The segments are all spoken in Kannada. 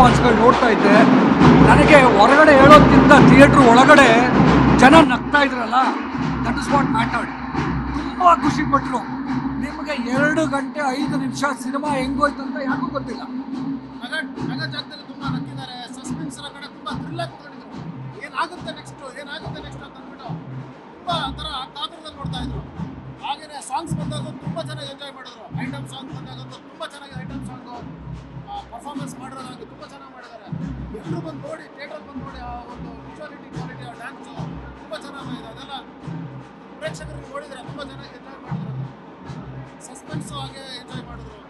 ರೆಸ್ಪಾನ್ಸ್ಗಳು ನೋಡ್ತಾ ಇದ್ದೆ. ನನಗೆ ಹೊರಗಡೆ ಹೇಳೋದ್ಕಿಂತ ಥಿಯೇಟ್ರ್ ಒಳಗಡೆ ಜನ ನಗ್ತಾ ಇದ್ರಲ್ಲ ದಟ್ ಇಸ್ ವಾಟ್ ಮ್ಯಾಟರ್ಡ್ ತುಂಬ ಖುಷಿ ಪಟ್ಟರು ನಿಮಗೆ ಎರಡು ಗಂಟೆ ಐದು ನಿಮಿಷ ಸಿನಿಮಾ ಹೆಂಗೋಯ್ತು ಅಂತ ಯಾಕೂ ಗೊತ್ತಿಲ್ಲ. ಪ್ರೇಕ್ಷಕರಿಗೆ ನೋಡಿದ್ರೆ ತುಂಬ ಜನ ಎಂಜಾಯ್ ಮಾಡಿದ್ರು ಸಸ್ಪೆನ್ಸ್ ಹಾಗೆ ಎಂಜಾಯ್ ಮಾಡಿದ್ರು.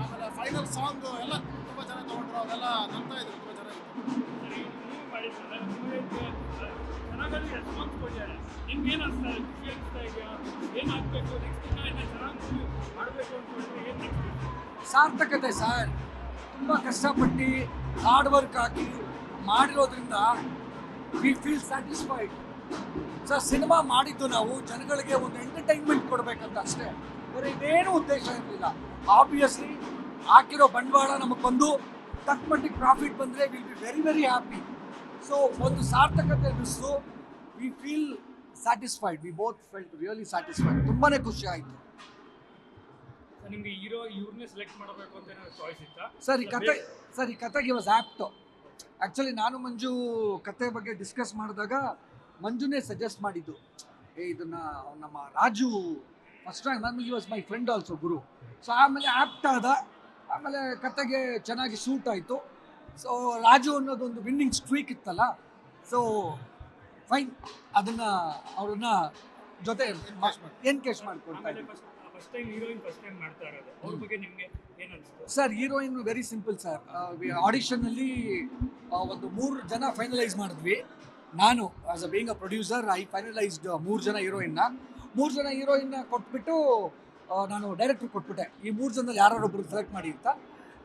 ಆಮೇಲೆ ಫೈನಲ್ ಸಾಂಗ್ ಎಲ್ಲ ತುಂಬ ಜನ ತಗೊಂಡ್ರು, ಅವೆಲ್ಲ ನಂಬ್ತಾ ಇದ್ರು, ತುಂಬ ಜನ. ಸಾರ್ಥಕತೆ ಸರ್. ತುಂಬ ಕಷ್ಟಪಟ್ಟು ಹಾರ್ಡ್ ವರ್ಕ್ ಹಾಕಿ ಮಾಡಿರೋದ್ರಿಂದ we feel satisfied sir cinema ಮಾಡಿದ್ದು ನಾವು ಜನಗಳಿಗೆ ಒಂದು ಎಂಟರ್ಟೈನ್ಮೆಂಟ್ ಕೊಡಬೇಕಂತ ಅಷ್ಟೇ. ಬೇರೆ ಇದೇನು ಉದ್ದೇಶ ಇರಲಿಲ್ಲ. ಆಬ್ವಿಯಸ್ಲಿ ಹಾಕಿರೋ ಬಂಡವಾಳ ನಮಗೆ ಬಂದು ತಕ್ಕ ಮಟ್ಟಿಗೆ ಪ್ರಾಫಿಟ್ ಬಂದರೆ will be very very happy so ಒಂದು ಸಾರ್ಥಕತೆ ಅನ್ನಿಸ್ತು. We feel satisfied we both felt really satisfied ತುಂಬಾ ಖುಷಿ ಆಯಿತು. ನಿಮಗೆ ಹೀರೋ ಇವ್ರನ್ನೇ ಸೆಲೆಕ್ಟ್ ಮಾಡಬೇಕು ಅಂತ ಚಾಯ್ಸ್ ಇತ್ತಾ? ಸರ್ ಈ ಕತೆ ಸರ್ ಈ ಕತೆಗೆ ವಾಸ್ ಆ್ಯಪ್ಟು ಆ್ಯಕ್ಚುಲಿ ನಾನು ಮಂಜು ಕತೆ ಬಗ್ಗೆ ಡಿಸ್ಕಸ್ ಮಾಡಿದಾಗ ಮಂಜುನೇ ಸಜೆಸ್ಟ್ ಮಾಡಿದ್ದು ಏ ಇದನ್ನ ನಮ್ಮ ರಾಜು ಫಸ್ಟ್ ಟೈಮ್ ನನಗೆ was my friend also Guru. So ಆಮೇಲೆ ಆಪ್ಟ್ ಆದ ಆಮೇಲೆ ಕತೆಗೆ ಚೆನ್ನಾಗಿ ಸೂಟ್ ಆಯಿತು. ಸೊ ರಾಜು ಅನ್ನೋದೊಂದು ವಿನ್ನಿಂಗ್ ಸ್ಟ್ರೀಕ್ ಇತ್ತಲ್ಲ? ಸೊ ಫೈನ್ ಅದನ್ನು ಅವ್ರನ್ನ ಜೊತೆ ಎನ್ಕೇಶ್ ಮಾಡ್ಕೊಳ್ತಾ ಆಮೇಲೆ ಇದ್ದೀನಿ first first time heroine first time ಮಾಡ್ತಾ ಇರೋದು. ಅವ್ರ ಬಗ್ಗೆ ನಿಮ್ಗೆ ಏನು sir heroine very simple sir ಆಡಿಷನ್ನಲ್ಲಿ ಒಂದು ಮೂರು ಜನ ಫೈನಲೈಸ್ ಮಾಡಿದ್ವಿ. ನಾನು as a being a producer I finalised ಮೂರು ಜನ ಹೀರೋಯಿನ್ನ ಮೂರು ಜನ ಹೀರೋಯಿನ್ನ ಕೊಟ್ಬಿಟ್ಟು ನಾನು ಡೈರೆಕ್ಟ್ರ್ ಕೊಟ್ಬಿಟ್ಟೆ. ಈ ಮೂರು ಜನದಲ್ಲಿ ಯಾರೊಬ್ಬರು ಸೆಲೆಕ್ಟ್ ಮಾಡಿ ಅಂತ.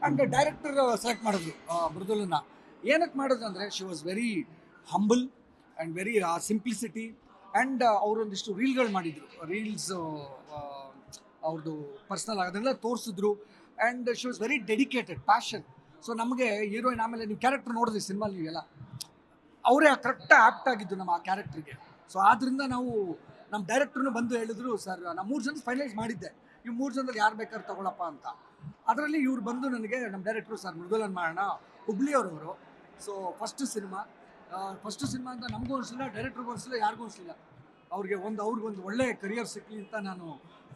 ಆ್ಯಂಡ್ ಡೈರೆಕ್ಟರ್ ಸೆಲೆಕ್ಟ್ ಮಾಡಿದ್ವಿ ಮೃದುಲನ್ನು. ಏನಕ್ಕೆ ಮಾಡೋದು ಅಂದರೆ she was very humble and very simplicity and ಅವರೊಂದಿಷ್ಟು ರೀಲ್ಗಳು ಮಾಡಿದರು. ರೀಲ್ಸ್ ಅವ್ರದ್ದು ಪರ್ಸ್ನಲ್ ಅದನ್ನೆಲ್ಲ ತೋರಿಸಿದ್ರು. And she was very dedicated passion so ನಮಗೆ ಹೀರೋಯಿನ್ ಆಮೇಲೆ ನೀವು ಕ್ಯಾರೆಕ್ಟರ್ ನೋಡಿದ್ರಿ ಸಿನಿಮಾ ನೀವೆಲ್ಲ. ಅವರೇ ಕರೆಕ್ಟ್ ಆಪ್ಟ್ ಆಗಿದ್ದು ನಮ್ಮ ಆ ಕ್ಯಾರೆಕ್ಟರ್ಗೆ ಸೊ ಆದ್ರಿಂದ ನಾವು ನಮ್ಮ ಡೈರೆಕ್ಟರ್ನು ಬಂದು ಹೇಳಿದ್ರು, ಸರ್ ನಮ್ಮ ಮೂರು ಜನ ಫೈನಲೈಸ್ ಮಾಡಿದ್ದೆ. ಈ ಮೂರು ಜನದಲ್ಲಿ ಯಾರು ಬೇಕಾದ್ರೆ ತಗೊಳಪ್ಪ ಅಂತ. ಅದರಲ್ಲಿ ಇವ್ರು ಬಂದು ನನಗೆ ನಮ್ಮ ಡೈರೆಕ್ಟ್ರು ಸರ್ ಮೃದುಲನ್ ಮಾಡೋಣ ಹುಬ್ಳಿಯವರವರು so first cinema first cinema ಅಂತ ನಮಗೂ ಅನಿಸಲಿಲ್ಲ ಡೈರೆಕ್ಟ್ರಿಗೂ ಅನಿಸಿಲ್ಲ, ಯಾರಿಗೂ ಅನಿಸಲಿಲ್ಲ ಅವ್ರಿಗೆ ಒಂದು ಅವ್ರಿಗೊಂದು ಒಳ್ಳೆ ಕರಿಯರ್ ಸಿಕ್ಕಲಿ ಅಂತ ನಾನು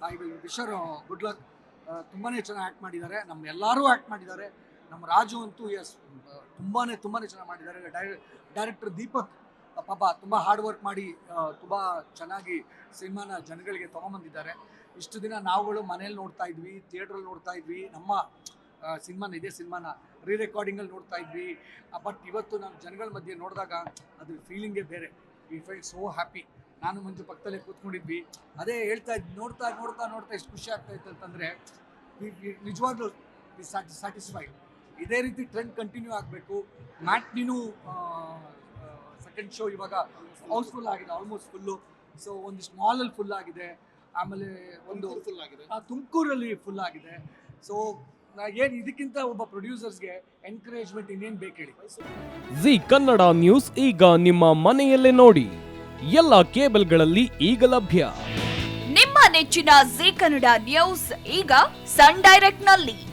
I will wish her good luck ತುಂಬಾ ಚೆನ್ನಾಗಿ ಆ್ಯಕ್ಟ್ ಮಾಡಿದ್ದಾರೆ. ನಮ್ಮ ಎಲ್ಲರೂ ಆ್ಯಕ್ಟ್ ಮಾಡಿದ್ದಾರೆ. ನಮ್ಮ ರಾಜು ಅಂತೂ ಎಸ್ ತುಂಬಾ ತುಂಬಾ ಚೆನ್ನಾಗಿ ಮಾಡಿದ್ದಾರೆ. ಡೈರೆಕ್ಟರ್ ದೀಪಕ್ ಪಾಪ ತುಂಬ ಹಾರ್ಡ್ ವರ್ಕ್ ಮಾಡಿ ತುಂಬ ಚೆನ್ನಾಗಿ ಸಿನಿಮಾನ ಜನಗಳಿಗೆ ತೊಗೊಂಬಂದಿದ್ದಾರೆ. ಇಷ್ಟು ದಿನ ನಾವುಗಳು ಮನೇಲಿ ನೋಡ್ತಾ ಇದ್ವಿ ಥಿಯೇಟ್ರಲ್ಲಿ ನೋಡ್ತಾ ಇದ್ವಿ. ನಮ್ಮ ಸಿನಿಮಾನ, ಇದೇ ಸಿನಿಮಾನ ರೀ ರೆಕಾರ್ಡಿಂಗಲ್ಲಿ ನೋಡ್ತಾ ಇದ್ವಿ. ಬಟ್ ಇವತ್ತು ನಾವು ಜನಗಳ ಮಧ್ಯೆ ನೋಡಿದಾಗ ಅದ್ರ ಫೀಲಿಂಗೇ ಬೇರೆ. ವಿ ಫೈಲ್ ಸೋ ಹ್ಯಾಪಿ ನಾನು ಮಂಜು ಪಕ್ಕದಲ್ಲೇ ಕೂತ್ಕೊಂಡಿದ್ವಿ. ಅದೇ ಹೇಳ್ತಾ ಇದ್ವಿ ನೋಡ್ತಾ ನೋಡ್ತಾ ನೋಡ್ತಾ ಎಷ್ಟು ಖುಷಿ ಆಗ್ತಾ ಇತ್ತು ಅಂತಂದರೆ ನಿಜವಾಗ್ಲೂ ಸ್ಯಾಟಿಸ್ಫೈಡ್ ಇದೇ ರೀತಿ ಟ್ರೆಂಡ್ ಕಂಟಿನ್ಯೂ ಆಗಬೇಕು. ಮ್ಯಾಟ್ನಿನೂ ಸೆಕೆಂಡ್ ಶೋ ಇವಾಗ ಹೌಸ್ಫುಲ್ ಆಗಿದೆ ಆಲ್ಮೋಸ್ಟ್ ಫುಲ್ಲು ಸೊ ಒಂದಿಷ್ಟು ಮಾಲಲ್ಲಿ ಫುಲ್ ಆಗಿದೆ. ಆಮೇಲೆ ಒಂದು ಫುಲ್ ಆಗಿದೆ. ಆ, ತುಮಕೂರಲ್ಲಿ ಫುಲ್ ಆಗಿದೆ. ಸೊ ಏನು ಇದಕ್ಕಿಂತ ಒಬ್ಬ ಪ್ರೊಡ್ಯೂಸರ್ಸ್ಗೆ ಎನ್ಕರೇಜ್ಮೆಂಟ್ ಇನ್ನೇನು ಬೇಕು ಹೇಳಿ? ಜಿ ಕನ್ನಡ ನ್ಯೂಸ್ ಈಗ ನಿಮ್ಮ ಮನೆಯಲ್ಲೇ ನೋಡಿ. ಎಲ್ಲ ಕೇಬಲ್ಗಳಲ್ಲಿ ಈಗ ಲಭ್ಯ. ನಿಮ್ಮ ನೆಚ್ಚಿನ ಜಿ ಕನ್ನಡ ನ್ಯೂಸ್ ಈಗ ಸನ್ ಡೈರೆಕ್ಟ್ನಲ್ಲಿ